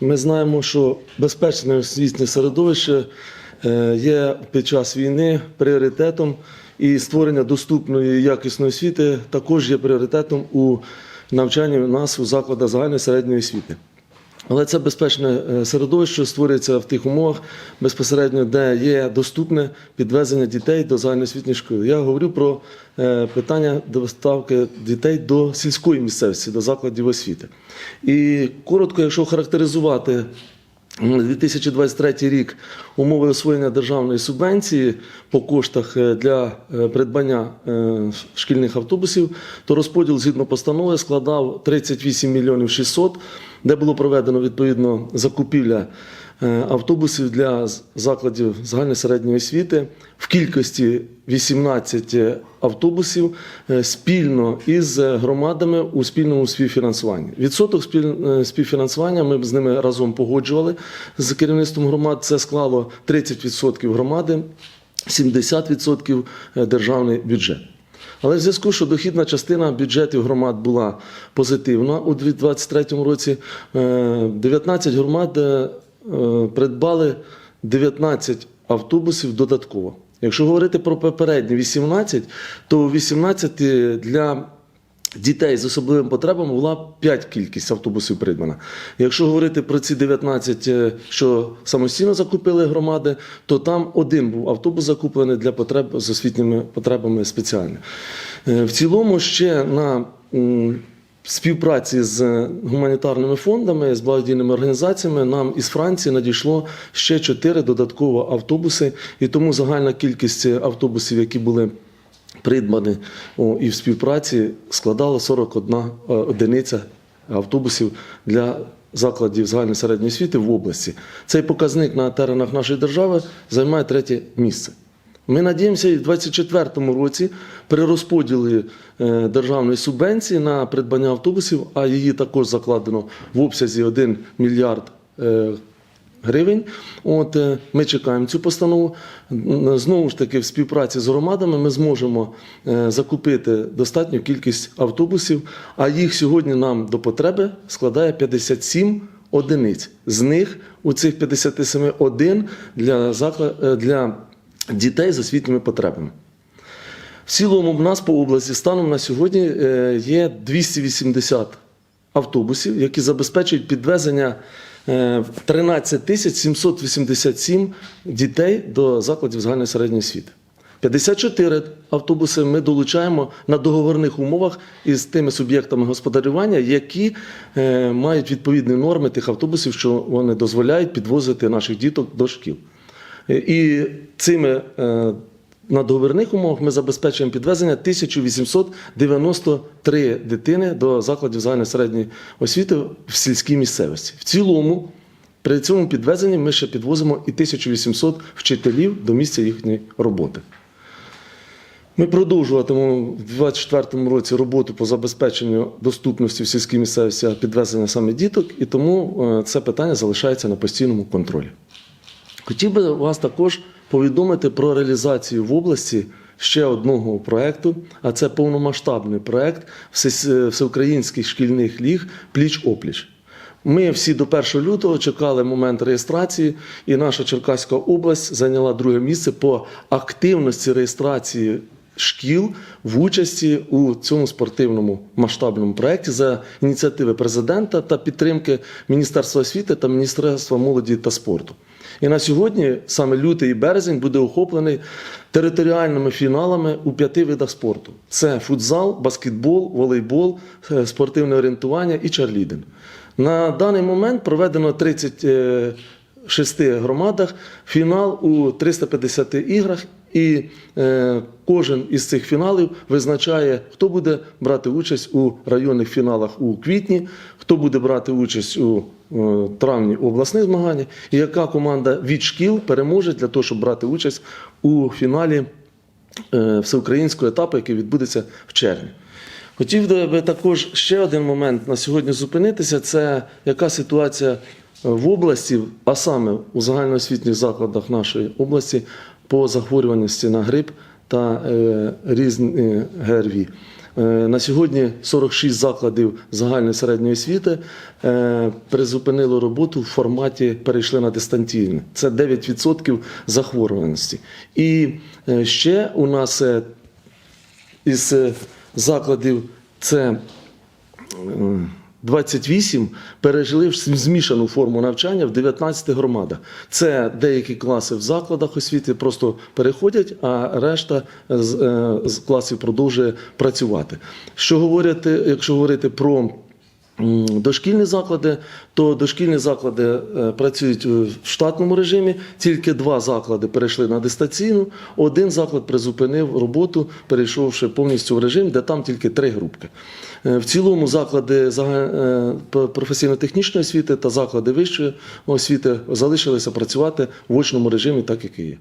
Ми знаємо, що безпечне освітнє середовище е, є під час війни пріоритетом, і створення доступної якісної освіти також є пріоритетом у навчанні нас у закладах загальної середньої освіти. Але це безпечне е, середовище створюється в тих умовах безпосередньо, де є доступне підвезення дітей до загальноосвітньої школи. Я говорю про е, питання доставки дітей до сільської місцевості, до закладів освіти. І коротко, якщо характеризувати 2023 рік умови освоєння державної субвенції по коштах е, для е, придбання е, шкільних автобусів, то розподіл згідно постанови складав 38 мільйонів 600, де було проведено відповідно закупівля автобусів для закладів загальної середньої освіти в кількості 18 автобусів е, спільно із громадами у спільному співфінансуванні. Відсоток е, співфінансування ми з ними разом погоджували з керівництвом громад. Це склало 30% громади, 70% державний бюджет. Але в зв'язку, що дохідна частина бюджетів громад була позитивна у 2023 році, е, 19 громад е, придбали 19 автобусів додатково. Якщо говорити про попередні 18, то у 18 для Дітей з особливими потребами була 5 кількість автобусів придбана. Якщо говорити про ці 19, е, що самостійно закупили громади, то там один був автобус закуплений для потреб з освітніми потребами спеціально. Е, В цілому ще на співпраці з гуманітарними фондами, з благодійними організаціями нам із Франції надійшло ще 4 додатково автобуси, і тому загальна кількість автобусів, які були придбані і в співпраці складало 41 е, одиниця автобусів для закладів загальної середньої освіти в області. Цей показник на теренах нашої держави займає третє місце. Ми надіємося, і в 2024 році при розподілі е, державної субвенції на придбання автобусів, а її також закладено в обсязі 1 мільярд е, гривень. От е, ми чекаємо цю постанову. Знову ж таки, в співпраці з громадами ми зможемо закупити достатню кількість автобусів, а їх сьогодні нам до потреби складає 57 одиниць. З них у цих 57 один для закла- е, для дітей з освітніми потребами. В цілому в нас по області станом на сьогодні е, є 280 автобусів, які забезпечують підвезення е, 13 тисяч 787 дітей до закладів загальної середньої освіти. 54 автобуси ми долучаємо на договорних умовах із тими суб'єктами господарювання, які е, мають відповідні норми тих автобусів, що вони дозволяють підвозити наших діток до шкіл. І цими е, на договірних умовах ми забезпечуємо підвезення 1893 дитини до закладів загальної середньої освіти в сільській місцевості. В цілому, при цьому підвезенні ми ще підвозимо і 1800 вчителів до місця їхньої роботи. Ми продовжуватимемо в 2024 році роботу по забезпеченню доступності в сільській місцевості підвезення саме діток, і тому е, це питання залишається на постійному контролі. Хотів би вас також повідомити про реалізацію в області ще одного проекту, а це повномасштабний проект всеукраїнських шкільних ліг Пліч-опліч. Ми всі до 1 лютого чекали момент реєстрації, і наша Черкаська область зайняла друге місце по активності реєстрації шкіл в участі у цьому спортивному масштабному проєкті за ініціативи президента та підтримки Міністерства освіти та Міністерства молоді та спорту. І на сьогодні саме лютий і березень буде охоплений територіальними фіналами у п'яти видах спорту: це футзал, баскетбол, волейбол, е, спортивне орієнтування і чарлідинг. На даний момент проведено 30 е, шести громадах. Фінал у 350 іграх, і е, кожен із цих фіналів визначає, хто буде брати участь у районних фіналах у квітні, хто буде брати участь у е, травні обласних змаганнях, і яка команда від шкіл переможе для того, щоб брати участь у фіналі е, всеукраїнського етапу, який відбудеться в червні. Хотів би також ще один момент на сьогодні зупинитися: це яка ситуація в області, а саме у загальноосвітніх закладах нашої області по захворюваності на грип та е, різні ГРВІ. Е, На сьогодні 46 закладів загальної середньої освіти е, призупинили роботу в форматі перейшли на дистанційне. Це 9% захворюваності. І е, ще у нас е, із е, закладів це е, 28 пережили змішану форму навчання в 19 громадах. Це деякі класи в закладах освіти просто переходять, а решта з, е, з класів продовжує працювати. Що говорити, якщо говорити про дошкільні заклади, то дошкільні заклади е, працюють в штатному режимі. Тільки два заклади перейшли на дистанційну. Один заклад призупинив роботу, перейшовши повністю в режим, де там тільки три групки. Е, В цілому заклади е, професійно-технічної освіти та заклади вищої освіти залишилися працювати в очному режимі, так як і є.